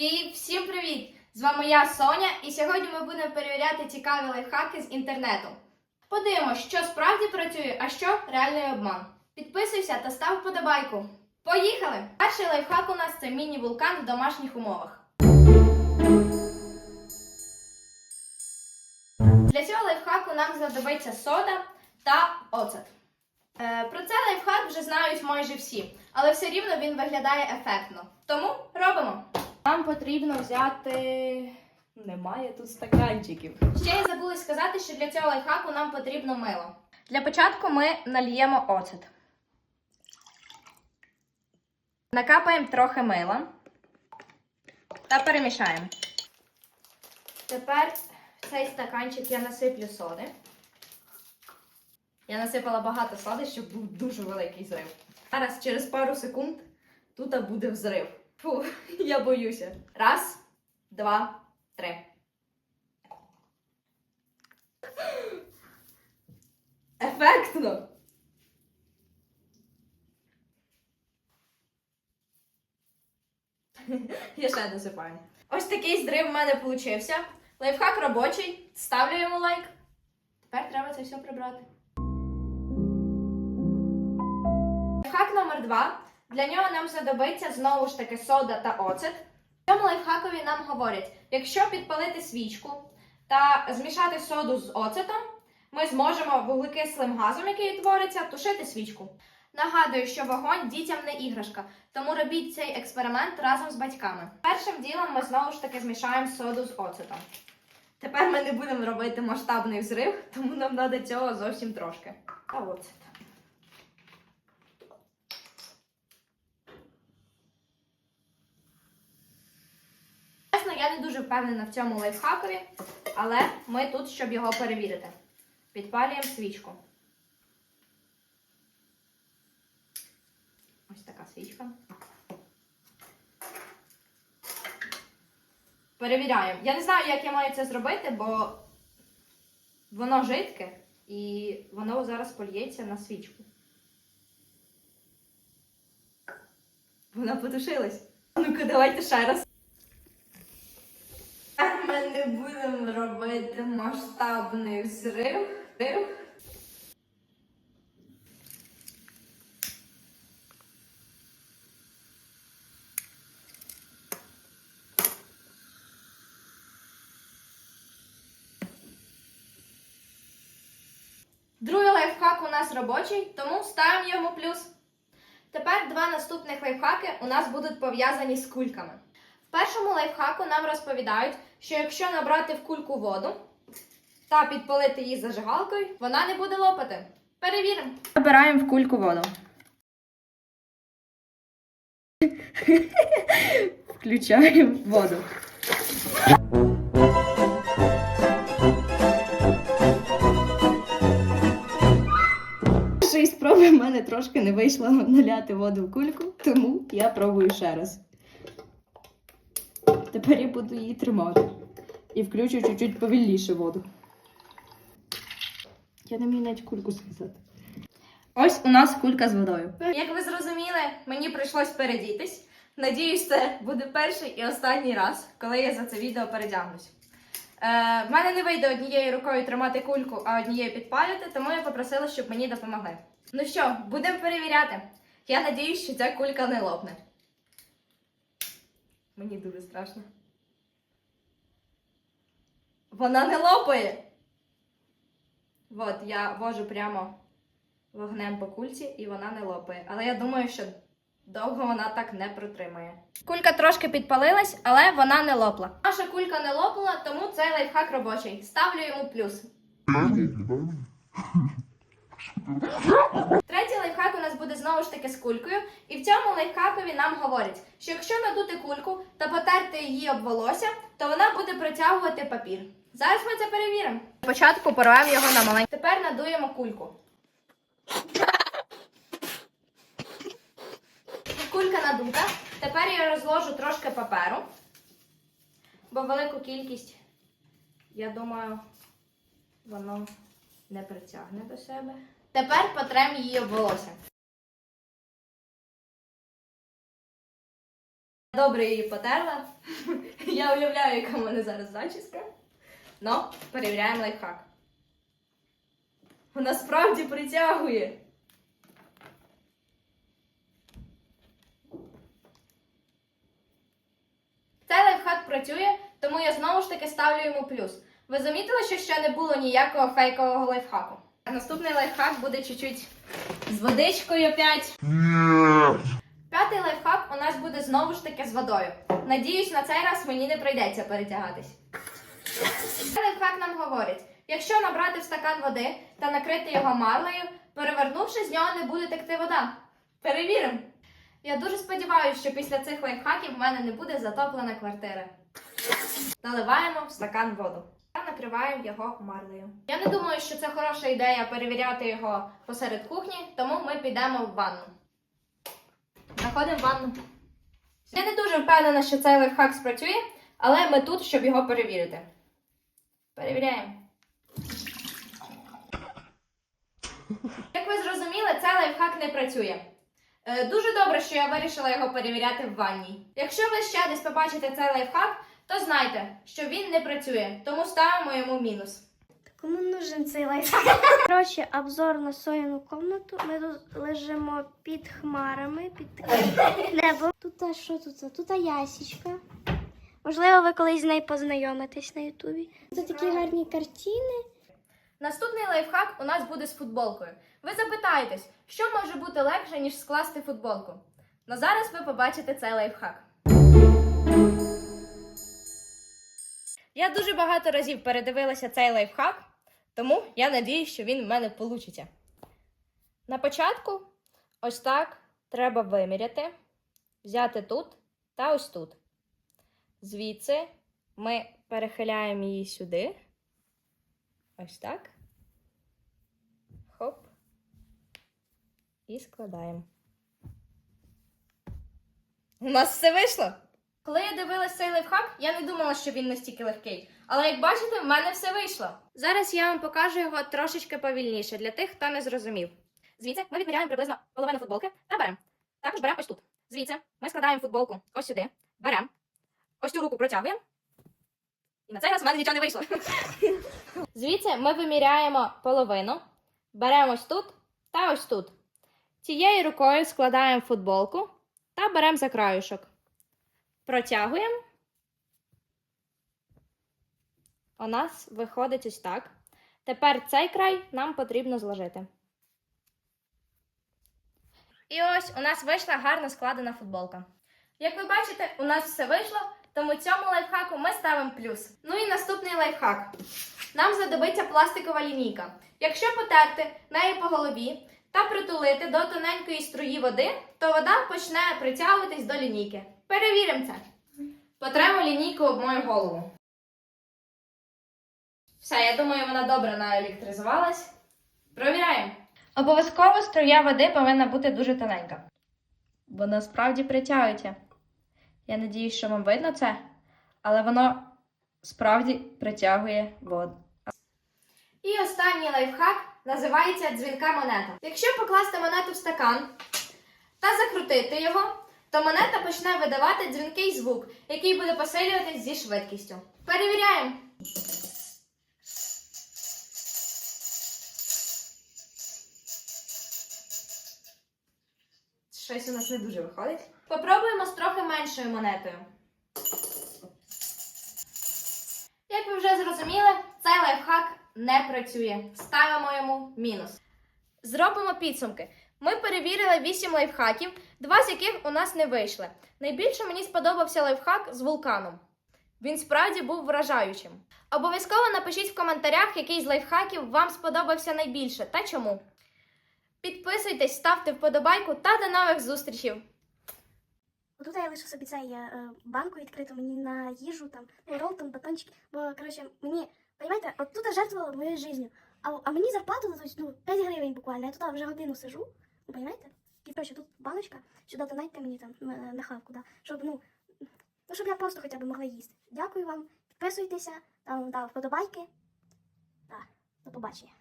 І всім привіт! З вами я Соня, і сьогодні ми будемо перевіряти цікаві лайфхаки з інтернету. Подивимось, що справді працює, а що реальний обман. Підписуйся та став вподобайку. Поїхали! Перший лайфхак у нас це міні-вулкан в домашніх умовах. Для цього лайфхаку нам знадобиться сода та оцет. Е, Про цей лайфхак вже знають майже всі, але все рівно він виглядає ефектно. Тому робимо. Нам потрібно взяти. Немає тут стаканчиків. Ще я забула сказати, що для цього лайфхаку нам потрібно мило. Для початку ми нальємо оцет. Накапаємо трохи мила та перемішаємо. Тепер в цей стаканчик я насиплю соди. Я насипала багато соди, щоб був дуже великий зрив. Зараз через пару секунд тут буде взрив. Фу, я боюся. Раз, два, три. Ефектно. Я ще досипаю. Ось такий зрив в мене получився. Лайфхак робочий. Ставлю йому лайк. Тепер треба це все прибрати. Лайфхак номер два. Для нього нам знадобиться знову ж таки сода та оцет. В цьому лайфхакові нам говорять, якщо підпалити свічку та змішати соду з оцетом, ми зможемо вуглекислим газом, який утвориться, тушити свічку. Нагадую, що вогонь дітям не іграшка, тому робіть цей експеримент разом з батьками. Першим ділом ми знову ж таки змішаємо соду з оцетом. Тепер ми не будемо робити масштабний взрив, тому нам треба цього зовсім трошки. А оцет. Чесно, я не дуже впевнена в цьому лайфхакові, але ми тут, щоб його перевірити. Підпалюємо свічку. Ось така свічка. Перевіряємо. Я не знаю, як я маю це зробити, бо воно жидке і воно зараз польється на свічку. Вона потушилась. Ну-ка, давайте ще раз. Не будемо робити масштабний. Взрив. Другий лайфхак у нас робочий, тому ставимо йому плюс. Тепер два наступних лайфхаки у нас будуть пов'язані з кульками. Першому лайфхаку нам розповідають, що якщо набрати в кульку воду та підпалити її зажигалкою, вона не буде лопати. Перевіримо. Набираємо в кульку воду. Включаємо воду. Першої спроби в мене трошки не вийшло наляти воду в кульку, тому я пробую ще раз. Тепер я буду її тримати. І включу чуть-чуть повільніше воду. Я не вмію навіть кульку сказати. Ось у нас кулька з водою. Як ви зрозуміли, мені прийшлось передітись. Надіюсь, це буде перший і останній раз, коли я за це відео передягнусь. Е, в мене не вийде однією рукою тримати кульку, а однією підпалювати, тому я попросила, щоб мені допомогли. Ну що, будемо перевіряти. Я надіюсь, що ця кулька не лопне. Мені дуже страшно. Вона не лопає. От, я вожу прямо вогнем по кульці і вона не лопає. Але я думаю, що довго вона так не протримає. Кулька трошки підпалилась, але вона не лопла. Наша кулька не лопнула, тому цей лайфхак робочий. Ставлю йому плюс. Третій лайфхак у нас буде знову ж таки з кулькою. І в цьому лайфхакові нам говорять, що якщо надути кульку та потерти її об волосся, то вона буде притягувати папір. Зараз ми це перевіримо. Спочатку порвемо його на маленьку. Тепер надуємо кульку. Кулька надута. Тепер я розложу трошки паперу, бо велику кількість, я думаю, воно не притягне до себе. Тепер потрем її волосся. добре її потерла. Я уявляю, яка в мене зараз зачіска. Ну, перевіряємо лайфхак. Вона справді притягує. Цей лайфхак працює, тому я знову ж таки ставлю йому плюс. Ви замітили, що ще не було ніякого фейкового лайфхаку? Наступний лайфхак буде чуть-чуть з водичкою опять. П'ятий лайфхак у нас буде знову ж таки з водою. Надіюсь, на цей раз мені не прийдеться перетягатись. Цей лайфхак нам говорить: якщо набрати в стакан води та накрити його марлею, перевернувши, з нього не буде текти вода. Перевіримо. Я дуже сподіваюся, що після цих лайфхаків в мене не буде затоплена квартира. Наливаємо в стакан воду та накриваємо його марлею. Я не думаю, що це хороша ідея перевіряти його посеред кухні, тому ми підемо в ванну. Заходимо в ванну. Я не дуже впевнена, що цей лайфхак спрацює, але ми тут, щоб його перевірити. Перевіряємо. Як ви зрозуміли, цей лайфхак не працює. Е, Дуже добре, що я вирішила його перевіряти в ванній. Якщо ви ще десь побачите цей лайфхак, то знайте, що він не працює, тому ставимо йому мінус. Кому нужен цей лайфхак? Коротше, обзор на сояну комнату. Ми тут лежимо під хмарами, під таким небом. Тут а що тут? Тут а ясічка. Можливо, ви колись з нею познайомитесь на Ютубі. Тут такі гарні картини. Наступний лайфхак у нас буде з футболкою. Ви запитаєтесь, що може бути легше, ніж скласти футболку? Ну зараз ви побачите цей лайфхак. Я дуже багато разів передивилася цей лайфхак, тому я надіюсь, що він в мене вийде. На початку ось так треба виміряти, взяти тут та ось тут. Звідси ми перехиляємо її сюди. Ось так. Хоп. І складаємо. У нас все вийшло. Коли я дивилась цей лайфхак, я не думала, що він настільки легкий. Але як бачите, в мене все вийшло. Зараз я вам покажу його трошечки повільніше для тих, хто не зрозумів. Звідси ми відміряємо приблизно половину футболки та беремо. Також беремо ось тут. Звідси ми складаємо футболку ось сюди, беремо. Ось цю руку протягуємо. І на цей раз в мене нічого не вийшло. Звідси ми виміряємо половину, беремо ось тут та ось тут. Цією рукою складаємо футболку та беремо за краюшок. Протягуємо. У нас виходить ось так. Тепер цей край нам потрібно зложити. І ось у нас вийшла гарно складена футболка. Як ви бачите, у нас все вийшло, тому цьому лайфхаку ми ставимо плюс. Ну і наступний лайфхак. Нам знадобиться пластикова лінійка. Якщо потерти нею по голові та притулити до тоненької струї води, то вода почне притягуватись до лінійки. Перевіримо це. Потремо лінійку об мою голову. Все, я думаю, вона добре наелектризувалась. Провіряємо. Обов'язково струя води повинна бути дуже тоненька. Бо насправді притягується. Я надіюсь, що вам видно це, але воно справді притягує воду. І останній лайфхак називається дзвінка монета. Якщо покласти монету в стакан та закрутити його, то монета почне видавати дзвінкий звук, який буде посилюватись зі швидкістю. Перевіряємо. Щось у нас не дуже виходить. Попробуємо з трохи меншою монетою. Як ви вже зрозуміли, цей лайфхак не працює. Ставимо йому мінус. Зробимо підсумки. Ми перевірили 8 лайфхаків, два з яких у нас не вийшли. Найбільше мені сподобався лайфхак з вулканом. Він справді був вражаючим. Обов'язково напишіть в коментарях, який з лайфхаків вам сподобався найбільше та чому. Підписуйтесь, ставте вподобайку та до нових зустрічей! Тут я лише собі цей е, банку відкриту мені на їжу, там, ну, рол, там, батончики. Бо, коротше, мені, розумієте, от тут жертвувала моєю життю. А, а мені зарплату дадуть, ну, 5 гривень буквально. Я тут вже годину сижу, ну, розумієте? І коротше, тут баночка, сюди донайте мені там на, на хавку, да, щоб, ну, ну, щоб я просто хоча б могла їсти. Дякую вам, підписуйтеся, там, да, вподобайки. Да, до побачення.